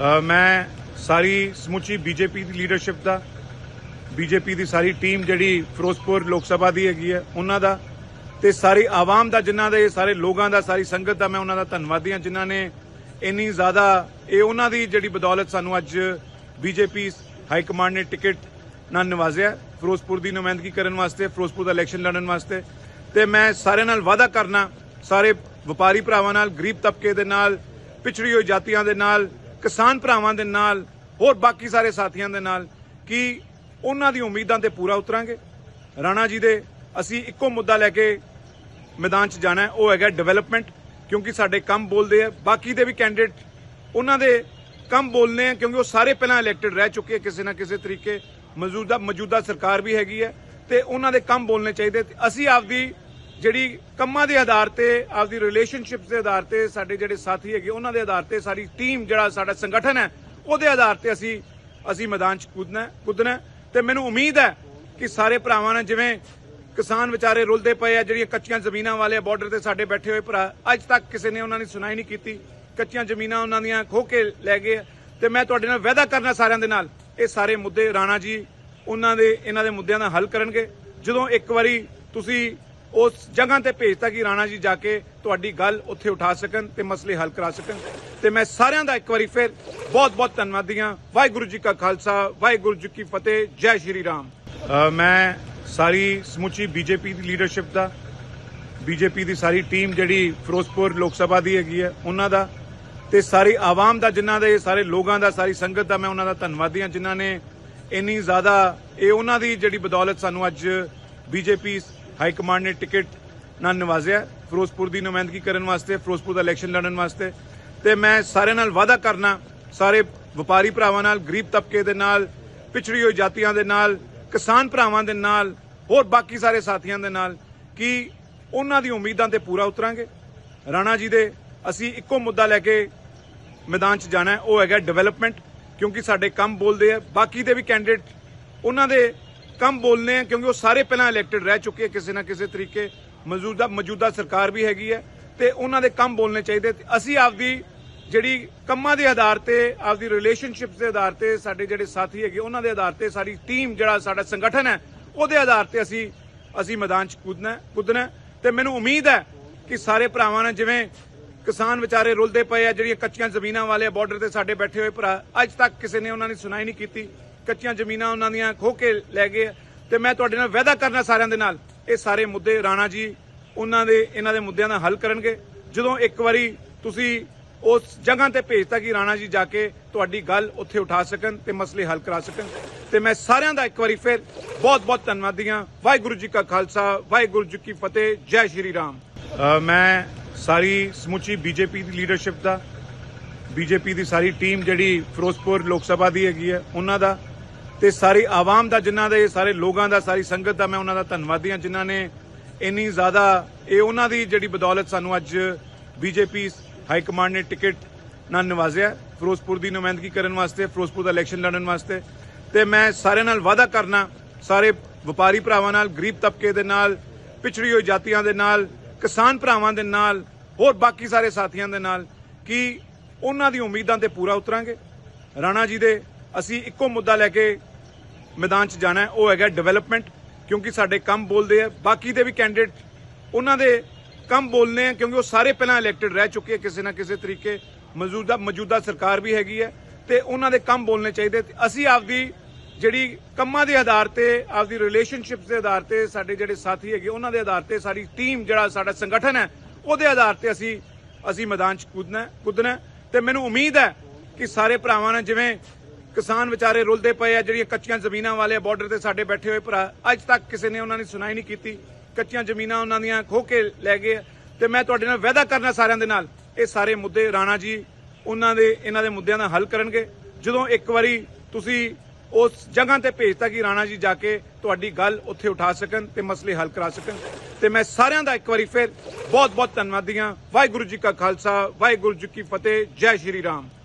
ਮੈਂ ਸਾਰੀ ਸਮੁੱਚੀ ਬੀਜੇਪੀ ਦੀ ਲੀਡਰਸ਼ਿਪ ਦਾ, ਬੀਜੇਪੀ ਦੀ ਸਾਰੀ ਟੀਮ ਜਿਹੜੀ ਫਿਰੋਜ਼ਪੁਰ ਲੋਕ ਸਭਾ ਦੀ ਹੈਗੀ ਹੈ, ਉਹਨਾਂ ਦਾ ਤੇ ਸਾਰੀ ਆਵਾਮ ਦਾ ਜਿਨ੍ਹਾਂ ਦੇ, ਸਾਰੇ ਲੋਕਾਂ ਦਾ, ਸਾਰੀ ਸੰਗਤ ਦਾ ਮੈਂ ਉਹਨਾਂ ਦਾ ਧੰਨਵਾਦੀ ਹਾਂ, ਜਿਨ੍ਹਾਂ ਨੇ ਇੰਨੀ ਜ਼ਿਆਦਾ, ਇਹ ਉਹਨਾਂ ਦੀ ਜਿਹੜੀ ਬਦੌਲਤ ਸਾਨੂੰ ਅੱਜ ਬੀਜੇਪੀ ਹਾਈ ਕਮਾਂਡ ਨੇ ਟਿਕਟ ਨਾਲ ਨਵਾਜ਼ਿਆ, ਫਿਰੋਜ਼ਪੁਰ ਦੀ ਨੁਮਾਇੰਦਗੀ ਕਰਨ ਵਾਸਤੇ, ਫਿਰੋਜ਼ਪੁਰ ਦਾ ਇਲੈਕਸ਼ਨ ਲੜਨ ਵਾਸਤੇ। ਤੇ ਮੈਂ ਸਾਰਿਆਂ ਨਾਲ ਵਾਅਦਾ ਕਰਨਾ, ਸਾਰੇ ਵਪਾਰੀ ਭਰਾਵਾਂ ਨਾਲ, ਗਰੀਬ ਤਬਕੇ ਦੇ ਨਾਲ, ਪਿਛੜੀ ਹੋਈ ਜਾਤੀਆਂ ਦੇ ਨਾਲ ਕਿਸਾਨ ਭਰਾਵਾਂ ਦੇ ਨਾਲ, ਹੋਰ ਬਾਕੀ ਸਾਰੇ ਸਾਥੀਆਂ ਦੇ ਨਾਲ ਕਿ ਉਹਨਾਂ ਦੀ ਉਮੀਦਾਂ ਤੇ ਪੂਰਾ ਉਤਰਾਂਗੇ। ਰਾਣਾ ਜੀ ਦੇ ਅਸੀਂ ਇੱਕੋ ਮੁੱਦਾ ਲੈ ਕੇ ਮੈਦਾਨ 'ਚ ਜਾਣਾ ਉਹ ਹੈਗਾ ਡਿਵੈਲਪਮੈਂਟ ਕਿਉਂਕਿ ਸਾਡੇ ਕੰਮ ਬੋਲਦੇ ਆ। ਬਾਕੀ ਦੇ ਵੀ ਕੈਂਡੀਡੇਟ ਉਹਨਾਂ ਦੇ ਕੰਮ ਬੋਲਨੇ ਆ, ਕਿਉਂਕਿ ਉਹ ਸਾਰੇ ਪਹਿਲਾਂ ਇਲੈਕਟਿਡ ਰਹਿ ਚੁੱਕੇ ਆ ਕਿਸੇ ਨਾ ਕਿਸੇ ਤਰੀਕੇ। ਮੌਜੂਦਾ ਮੌਜੂਦਾ ਸਰਕਾਰ ਵੀ ਹੈਗੀ ਹੈ ਤੇ ਉਹਨਾਂ ਦੇ ਕੰਮ ਬੋਲਨੇ ਚਾਹੀਦੇ ਅਸੀਂ ਆਪਦੀ ਜਿਹੜੀ ਕੰਮਾਂ ਦੇ ਆਧਾਰ ਤੇ, ਆਪਦੀ ਰਿਲੇਸ਼ਨਸ਼ਿਪਸ ਦੇ ਆਧਾਰ ਤੇ ਸਾਡੇ ਜਿਹੜੇ ਸਾਥੀ ਹੈਗੇ, ਉਹਨਾਂ ਦੇ ਆਧਾਰ ਤੇ ਸਾਡੀ ਟੀਮ ਜਿਹੜਾ ਸਾਡਾ ਸੰਗਠਨ ਹੈ, ਉਹਦੇ ਆਧਾਰ ਤੇ ਅਸੀਂ ਅਸੀਂ ਮੈਦਾਨ 'ਚ ਕੁੱਦਣਾ ਕੁੱਦਣਾ ਹੈ। ਤੇ ਮੈਨੂੰ ਉਮੀਦ ਹੈ ਕਿ ਸਾਰੇ ਭਰਾਵਾਂ ਨੇ ਜਿਵੇਂ ਕਿਸਾਨ ਵਿਚਾਰੇ ਰੁਲਦੇ ਪਏ ਆ, ਜਿਹੜੀਆਂ ਕੱਚੀਆਂ ਜ਼ਮੀਨਾਂ ਵਾਲੇ ਬਾਰਡਰ ਤੇ ਸਾਡੇ ਬੈਠੇ ਹੋਏ ਭਰਾ, ਅੱਜ ਤੱਕ ਕਿਸੇ ਨੇ ਉਹਨਾਂ ਦੀ ਸੁਣਾਈ ਨਹੀਂ ਕੀਤੀ। ਕੱਚੀਆਂ ਜ਼ਮੀਨਾਂ ਉਹਨਾਂ ਦੀਆਂ ਖੋ ਕੇ ਲੈ ਗਏ ਆ। ਤੇ ਮੈਂ ਤੁਹਾਡੇ ਨਾਲ ਵਾਅਦਾ ਕਰਨਾ ਸਾਰਿਆਂ ਦੇ ਨਾਲ, ਇਹ ਸਾਰੇ ਮੁੱਦੇ ਰਾਣਾ ਜੀ, ਉਹਨਾਂ ਦੇ, ਇਹਨਾਂ ਦੇ ਮੁੱਦਿਆਂ ਦਾ ਹੱਲ ਕਰਨਗੇ। ਜਦੋਂ ਇੱਕ ਵਾਰੀ ਤੁਸੀਂ ਉਸ ਜਗ੍ਹਾ ਤੇ ਭੇਜਤਾ ਕਿ ਰਾਣਾ ਜੀ ਜਾ ਕੇ ਤੁਹਾਡੀ ਗੱਲ ਉੱਥੇ ਉਠਾ ਸਕਣ ਤੇ ਮਸਲੇ ਹੱਲ ਕਰਾ ਸਕਣ। ਤੇ ਮੈਂ ਸਾਰਿਆਂ ਦਾ ਇੱਕ ਵਾਰੀ ਫਿਰ ਬਹੁਤ ਬਹੁਤ ਧੰਨਵਾਦੀ ਹਾਂ। ਵਾਹਿਗੁਰੂ ਜੀ ਕਾ ਖਾਲਸਾ, ਵਾਹਿਗੁਰੂ ਜੀ ਕੀ ਫਤਿਹ, ਜੈ ਸ਼੍ਰੀ ਰਾਮ। ਮੈਂ ਸਾਰੀ ਸਮੁੱਚੀ ਬੀਜੇਪੀ ਦੀ ਲੀਡਰਸ਼ਿਪ ਦਾ ਬੀਜੇਪੀ ਦੀ ਸਾਰੀ ਟੀਮ ਜਿਹੜੀ ਫਿਰੋਜ਼ਪੁਰ ਲੋਕ ਸਭਾ ਦੀ ਹੈਗੀ ਹੈ, ਉਹਨਾਂ ਦਾ ਤੇ ਸਾਰੀ ਆਵਾਮ ਦਾ ਜਿਨ੍ਹਾਂ ਦੇ, ਸਾਰੇ ਲੋਕਾਂ ਦਾ, ਸਾਰੀ ਸੰਗਤ ਦਾ ਮੈਂ ਉਹਨਾਂ ਦਾ ਧੰਨਵਾਦੀ ਹਾਂ, ਜਿਨ੍ਹਾਂ ਨੇ ਇੰਨੀ ਜ਼ਿਆਦਾ, ਇਹ ਉਹਨਾਂ ਦੀ ਜਿਹੜੀ ਬਦੌਲਤ ਸਾਨੂੰ ਅੱਜ ਬੀਜੇਪੀ ਹਾਈ ਕਮਾਂਡ ਨੇ ਟਿਕਟ ਨਾਲ ਨਵਾਜ਼ਿਆ, ਫਿਰੋਜ਼ਪੁਰ ਦੀ ਨੁਮਾਇੰਦਗੀ ਕਰਨ ਵਾਸਤੇ, ਫਿਰੋਜ਼ਪੁਰ ਦਾ ਇਲੈਕਸ਼ਨ ਲੜਨ ਵਾਸਤੇ। ਤੇ ਮੈਂ ਸਾਰਿਆਂ ਨਾਲ ਵਾਅਦਾ ਕਰਨਾ, ਸਾਰੇ ਵਪਾਰੀ ਭਰਾਵਾਂ ਨਾਲ, ਗਰੀਬ ਤਬਕੇ ਦੇ ਨਾਲ, ਪਿਛੜੀ ਹੋਈ ਜਾਤੀਆਂ ਦੇ ਨਾਲ, ਕਿਸਾਨ ਭਰਾਵਾਂ ਦੇ ਨਾਲ, ਹੋਰ ਬਾਕੀ ਸਾਰੇ ਸਾਥੀਆਂ ਦੇ ਨਾਲ, ਕਿ ਉਹਨਾਂ ਦੀ ਉਮੀਦਾਂ ਤੇ ਪੂਰਾ ਉਤਰਾਂਗੇ। ਰਾਣਾ ਜੀ ਦੇ ਅਸੀਂ ਇੱਕੋ ਮੁੱਦਾ ਲੈ ਕੇ ਮੈਦਾਨ 'ਚ ਜਾਣਾ ਉਹ ਹੈਗਾ ਡਿਵੈਲਪਮੈਂਟ ਕਿਉਂਕਿ ਸਾਡੇ ਕੰਮ ਬੋਲਦੇ ਆ। ਬਾਕੀ ਦੇ ਵੀ ਕੈਂਡੀਡੇਟ ਉਹਨਾਂ ਦੇ ਕੰਮ ਬੋਲਨੇ ਆ ਕਿਉਂਕਿ ਉਹ ਸਾਰੇ ਪਹਿਲਾਂ ਇਲੈਕਟਿਡ ਰਹਿ ਚੁੱਕੇ ਕਿਸੇ ਨਾ ਕਿਸੇ ਤਰੀਕੇ ਮੌਜੂਦਾ ਮੌਜੂਦਾ ਸਰਕਾਰ ਵੀ ਹੈਗੀ ਹੈ ਤੇ ਉਹਨਾਂ ਦੇ ਕੰਮ ਬੋਲਨੇ ਚਾਹੀਦੇ ਅਸੀਂ ਆਪਦੀ ਜਿਹੜੀ ਕੰਮਾਂ ਦੇ ਆਧਾਰ ਤੇ ਆਪਦੀ ਰਿਲੇਸ਼ਨਸ਼ਿਪਸ ਦੇ ਆਧਾਰ ਤੇ ਸਾਡੇ ਜਿਹੜੇ ਸਾਥੀ ਹੈਗੇ ਉਹਨਾਂ ਦੇ ਆਧਾਰ ਤੇ ਸਾਡੀ ਟੀਮ ਜਿਹੜਾ ਸਾਡਾ ਸੰਗਠਨ ਹੈ ਉਹਦੇ ਆਧਾਰ ਤੇ ਅਸੀਂ ਅਸੀਂ ਮੈਦਾਨ 'ਚ ਕੁੱਦਣਾ ਕੁੱਦਣਾ ਹੈ ਤੇ ਮੈਨੂੰ ਉਮੀਦ ਹੈ ਕਿ ਸਾਰੇ ਭਰਾਵਾਂ ਨੇ ਜਿਵੇਂ ਕਿਸਾਨ ਵਿਚਾਰੇ ਰੁਲਦੇ ਪਏ ਆ ਜਿਹੜੀਆਂ ਕੱਚੀਆਂ ਜ਼ਮੀਨਾਂ ਵਾਲੇ ਬਾਰਡਰ ਤੇ ਸਾਡੇ ਬੈਠੇ ਹੋਏ ਭਰਾ ਅੱਜ ਤੱਕ ਕਿਸੇ ਨੇ ਉਹਨਾਂ ਦੀ ਸੁਣਾਈ ਨਹੀਂ ਕੀਤੀ ਕੱਚੀਆਂ ਜ਼ਮੀਨਾਂ ਉਹਨਾਂ ਦੀਆਂ ਖੋ ਕੇ ਲੈ ਗਏ ਆ। ਤੇ ਮੈਂ ਤੁਹਾਡੇ ਨਾਲ ਵਾਅਦਾ ਕਰਨਾ ਸਾਰਿਆਂ ਦੇ ਨਾਲ, ਇਹ ਸਾਰੇ ਮੁੱਦੇ ਰਾਣਾ ਜੀ, ਉਹਨਾਂ ਦੇ, ਇਹਨਾਂ ਦੇ ਮੁੱਦਿਆਂ ਦਾ ਹੱਲ ਕਰਨਗੇ। ਜਦੋਂ ਇੱਕ ਵਾਰੀ ਤੁਸੀਂ ਉਸ ਜਗ੍ਹਾ ਤੇ ਭੇਜਤਾ ਕਿ ਰਾਣਾ ਜੀ ਜਾ ਕੇ ਤੁਹਾਡੀ ਗੱਲ ਉੱਥੇ ਉਠਾ ਸਕਣ ਤੇ ਮਸਲੇ ਹੱਲ ਕਰਾ ਸਕਣ। ਤੇ ਮੈਂ ਸਾਰਿਆਂ ਦਾ ਇੱਕ ਵਾਰੀ ਫਿਰ ਬਹੁਤ ਬਹੁਤ ਧੰਨਵਾਦੀ ਹਾਂ। ਵਾਹਿਗੁਰੂ ਜੀ ਕਾ ਖਾਲਸਾ, ਵਾਹਿਗੁਰੂ ਜੀ ਕੀ ਫਤਿਹ, ਜੈ ਸ਼੍ਰੀ ਰਾਮ। ਮੈਂ ਸਾਰੀ ਸਮੁੱਚੀ ਬੀਜੇਪੀ ਦੀ ਲੀਡਰਸ਼ਿਪ ਦਾ, ਬੀਜੇਪੀ ਦੀ ਸਾਰੀ ਟੀਮ ਜਿਹੜੀ ਫਿਰੋਜ਼ਪੁਰ ਲੋਕ ਸਭਾ ਦੀ ਹੈਗੀ ਹੈ, ਉਹਨਾਂ ਦਾ ਤੇ ਸਾਰੀ ਆਵਾਮ ਦਾ ਜਿਨ੍ਹਾਂ ਦੇ ਸਾਰੇ ਲੋਕਾਂ ਦਾ, ਸਾਰੀ ਸੰਗਤ ਦਾ ਮੈਂ ਉਹਨਾਂ ਦਾ ਧੰਨਵਾਦੀ ਹਾਂ ਜਿਨ੍ਹਾਂ ਨੇ ਇੰਨੀ ਜ਼ਿਆਦਾ, ਇਹ ਉਹਨਾਂ ਦੀ ਜਿਹੜੀ ਬਦੌਲਤ ਸਾਨੂੰ ਅੱਜ ਬੀਜੇਪੀ ਹਾਈ ਕਮਾਂਡ ਨੇ ਟਿਕਟ ਨਾਲ ਨਵਾਜ਼ਿਆ ਫਿਰੋਜ਼ਪੁਰ ਦੀ ਨੁਮਾਇੰਦਗੀ ਕਰਨ ਵਾਸਤੇ, ਫਿਰੋਜ਼ਪੁਰ ਦਾ ਇਲੈਕਸ਼ਨ ਲੜਨ ਵਾਸਤੇ। ਤੇ ਮੈਂ ਸਾਰਿਆਂ ਨਾਲ ਵਾਅਦਾ ਕਰਨਾ, ਸਾਰੇ ਵਪਾਰੀ ਭਰਾਵਾਂ ਨਾਲ, ਗਰੀਬ ਤਬਕੇ ਦੇ ਨਾਲ, ਪਿਛੜੀ ਹੋਈ ਜਾਤੀਆਂ ਦੇ ਨਾਲ, ਕਿਸਾਨ ਭਰਾਵਾਂ ਦੇ ਨਾਲ, ਹੋਰ ਬਾਕੀ ਸਾਰੇ ਸਾਥੀਆਂ ਦੇ ਨਾਲ, ਕਿ ਉਹਨਾਂ ਦੀ ਉਮੀਦਾਂ ਤੇ ਪੂਰਾ ਉਤਰਾਂਗੇ। ਰਾਣਾ ਜੀ ਦੇ ਅਸੀਂ ਇੱਕੋ ਮੁੱਦਾ ਲੈ ਕੇ ਮੈਦਾਨ 'ਚ ਜਾਣਾ ਉਹ ਹੈਗਾ ਡਿਵੈਲਪਮੈਂਟ ਕਿਉਂਕਿ ਸਾਡੇ ਕੰਮ ਬੋਲਦੇ ਆ। ਬਾਕੀ ਦੇ ਵੀ ਕੈਂਡੀਡੇਟ ਉਹਨਾਂ ਦੇ ਕੰਮ ਬੋਲਨੇ ਆ, ਕਿਉਂਕਿ ਉਹ ਸਾਰੇ ਪਹਿਲਾਂ ਇਲੈਕਟਿਡ ਰਹਿ ਚੁੱਕੇ ਆ ਕਿਸੇ ਨਾ ਕਿਸੇ ਤਰੀਕੇ। ਮੌਜੂਦਾ ਮੌਜੂਦਾ ਸਰਕਾਰ ਵੀ ਹੈਗੀ ਹੈ ਤੇ ਉਹਨਾਂ ਦੇ ਕੰਮ ਬੋਲਨੇ ਚਾਹੀਦੇ। ਅਸੀਂ ਆਪਦੀ ਜਿਹੜੀ ਕੰਮਾਂ ਦੇ ਆਧਾਰ ਤੇ, ਆਪਦੀ ਰਿਲੇਸ਼ਨਸ਼ਿਪਸ ਦੇ ਆਧਾਰ ਤੇ, ਸਾਡੇ ਜਿਹੜੇ ਸਾਥੀ ਹੈਗੇ, ਉਹਨਾਂ ਦੇ ਆਧਾਰ ਤੇ ਸਾਡੀ ਟੀਮ ਜਿਹੜਾ ਸਾਡਾ ਸੰਗਠਨ ਹੈ, ਉਹਦੇ ਆਧਾਰ ਤੇ ਅਸੀਂ ਅਸੀਂ ਮੈਦਾਨ 'ਚ ਕੁੱਦਣਾ ਕੁੱਦਣਾ। ਹੈ ਤੇ ਮੈਨੂੰ ਉਮੀਦ ਹੈ ਕਿ ਸਾਰੇ ਭਰਾਵਾਂ ਨੇ ਜਿਵੇਂ ਕਿਸਾਨ ਵਿਚਾਰੇ ਰੁਲਦੇ ਪਏ ਆ, ਜਿਹੜੀਆਂ ਕੱਚੀਆਂ ਜ਼ਮੀਨਾਂ ਵਾਲੇ ਬਾਰਡਰ ਤੇ ਸਾਡੇ ਬੈਠੇ ਹੋਏ ਭਰਾ। ਅੱਜ ਤੱਕ ਕਿਸੇ ਨੇ ਉਹਨਾਂ ਦੀ ਸੁਣਾਈ ਨਹੀਂ ਕੀਤੀ। ਕੱਚੀਆਂ ਜ਼ਮੀਨਾਂ ਉਹਨਾਂ ਦੀਆਂ ਖੋ ਕੇ ਲੈ ਗਏ ਆ। ਤੇ ਮੈਂ ਤੁਹਾਡੇ ਨਾਲ ਵਾਅਦਾ ਕਰਨਾ ਸਾਰਿਆਂ ਦੇ ਨਾਲ, ਇਹ ਸਾਰੇ ਮੁੱਦੇ ਰਾਣਾ ਜੀ, ਉਹਨਾਂ ਦੇ, ਇਹਨਾਂ ਦੇ ਮੁੱਦਿਆਂ ਦਾ ਹੱਲ ਕਰਨਗੇ। ਜਦੋਂ ਇੱਕ ਵਾਰੀ ਤੁਸੀਂ ਉਸ ਜਗ੍ਹਾ ਤੇ ਭੇਜਤਾ ਕਿ ਰਾਣਾ ਜੀ ਜਾ ਕੇ ਤੁਹਾਡੀ ਗੱਲ ਉੱਥੇ ਉਠਾ ਸਕਣ ਤੇ ਮਸਲੇ ਹੱਲ ਕਰਾ ਸਕਣ। ਤੇ ਮੈਂ ਸਾਰਿਆਂ ਦਾ ਇੱਕ ਵਾਰੀ ਫਿਰ ਬਹੁਤ ਬਹੁਤ ਧੰਨਵਾਦੀ ਹਾਂ। ਵਾਹਿਗੁਰੂ ਜੀ ਕਾ ਖਾਲਸਾ, ਵਾਹਿਗੁਰੂ ਜੀ ਕੀ ਫਤਿਹ, ਜੈ ਸ਼੍ਰੀ ਰਾਮ।